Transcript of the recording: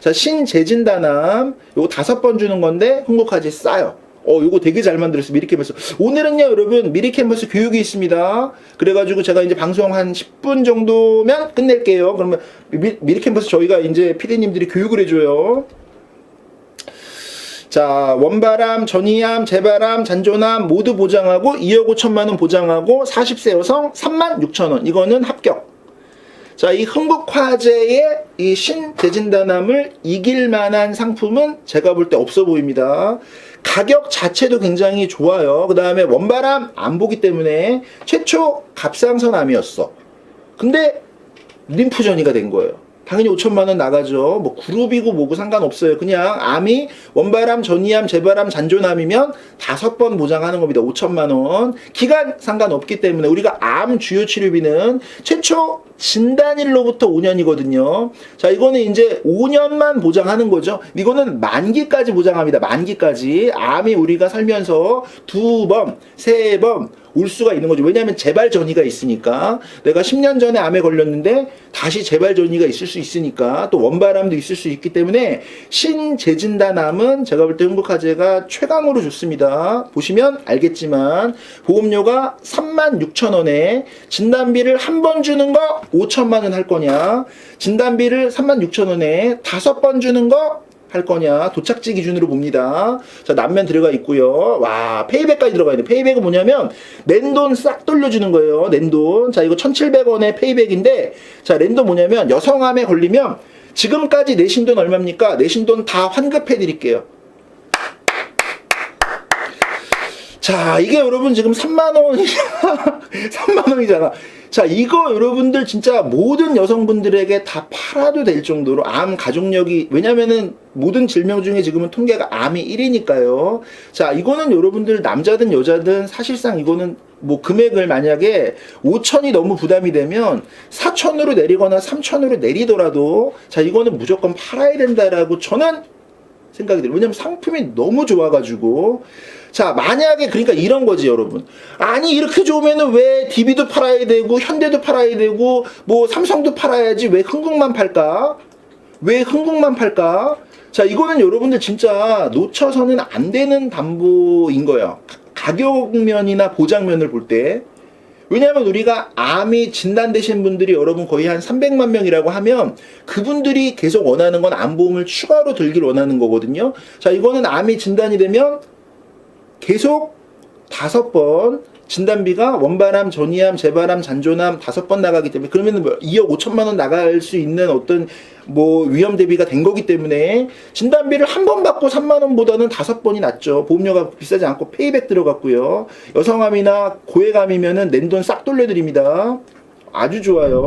자, 신재진단암 요거 다섯 번 주는 건데 흥국화재 싸요. 어, 요거 되게 잘 만들었어요. 미리 캔버스. 오늘은요, 여러분, 미리 캔버스 교육이 있습니다. 그래가지고 제가 이제 방송 한 10분 정도면 끝낼게요. 그러면 미, 미리 캔버스 저희가 이제 피디님들이 교육을 해줘요. 자, 원바람, 전이암, 재바람, 잔존암 모두 보장하고 2억 5천만 원 보장하고 40세 여성 3만 6천 원. 이거는 합격. 자, 이 흥국화재의 이 신대진단암을 이길 만한 상품은 제가 볼 때 없어 보입니다. 가격 자체도 굉장히 좋아요. 그 다음에 원바람 안 보기 때문에 최초 갑상선암이었어. 근데 림프전이가 된 거예요. 당연히 5천만 원 나가죠. 뭐 그룹이고 뭐고 상관없어요. 그냥 암이 원바람, 전이암, 재바람, 잔존암이면 다섯 번 보장하는 겁니다. 5천만 원. 기간 상관없기 때문에 우리가 암 주요 치료비는 최초 진단일로부터 5년이거든요. 자, 이거는 이제 5년만 보장하는 거죠. 이거는 만기까지 보장합니다. 만기까지. 암이 우리가 살면서 두 번, 세 번, 올 수가 있는 거죠. 왜냐하면 재발 전이가 있으니까 내가 10년 전에 암에 걸렸는데 다시 재발 전이가 있을 수 있으니까 또 원바람도 있을 수 있기 때문에 신재진단암은 제가 볼 때 흥국화재가 최강으로 좋습니다. 보시면 알겠지만 보험료가 3만 6천 원에 진단비를 한 번 주는 거 5천만 원 할 거냐 진단비를 3만 6천 원에 다섯 번 주는 거 할 거냐 도착지 기준으로 봅니다. 자 남면 들어가 있고요. 와 페이백까지 들어가 있네. 페이백은 뭐냐면 랜돈 싹 돌려주는 거예요. 랜돈. 자 이거 1,700원의 페이백인데 자 랜돈 뭐냐면 여성암에 걸리면 지금까지 내신 돈 얼마입니까? 내신 돈 다 환급해 드릴게요. 자, 이게 여러분 지금 3만 원이잖아. 3만 원이잖아. 자, 이거 여러분들 진짜 모든 여성분들에게 다 팔아도 될 정도로 암 가족력이 왜냐면은 모든 질병 중에 지금은 통계가 암이 1위니까요. 자, 이거는 여러분들 남자든 여자든 사실상 이거는 뭐 금액을 만약에 5천이 너무 부담이 되면 4천으로 내리거나 3천으로 내리더라도 자, 이거는 무조건 팔아야 된다라고 저는 생각이 들어요. 왜냐면 상품이 너무 좋아가지고. 자, 만약에 그러니까 이런 거지, 여러분. 아니, 이렇게 좋으면은 왜 DB도 팔아야 되고, 현대도 팔아야 되고, 뭐 삼성도 팔아야지 왜 흥국만 팔까? 왜 흥국만 팔까? 자, 이거는 여러분들 진짜 놓쳐서는 안 되는 담보인 거예요. 가격면이나 보장면을 볼 때. 왜냐하면 우리가 암이 진단되신 분들이 여러분 거의 한 300만 명이라고 하면 그분들이 계속 원하는 건 암보험을 추가로 들길 원하는 거거든요. 자, 이거는 암이 진단이 되면 계속 다섯 번 진단비가 원바람, 전이암, 재바람, 잔존암 다섯 번 나가기 때문에 그러면 뭐 2억 5천만 원 나갈 수 있는 어떤 뭐 위험 대비가 된 거기 때문에 진단비를 한 번 받고 3만 원보다는 다섯 번이 낫죠. 보험료가 비싸지 않고 페이백 들어갔고요. 여성암이나 고액암이면은 낸돈 싹 돌려드립니다. 아주 좋아요.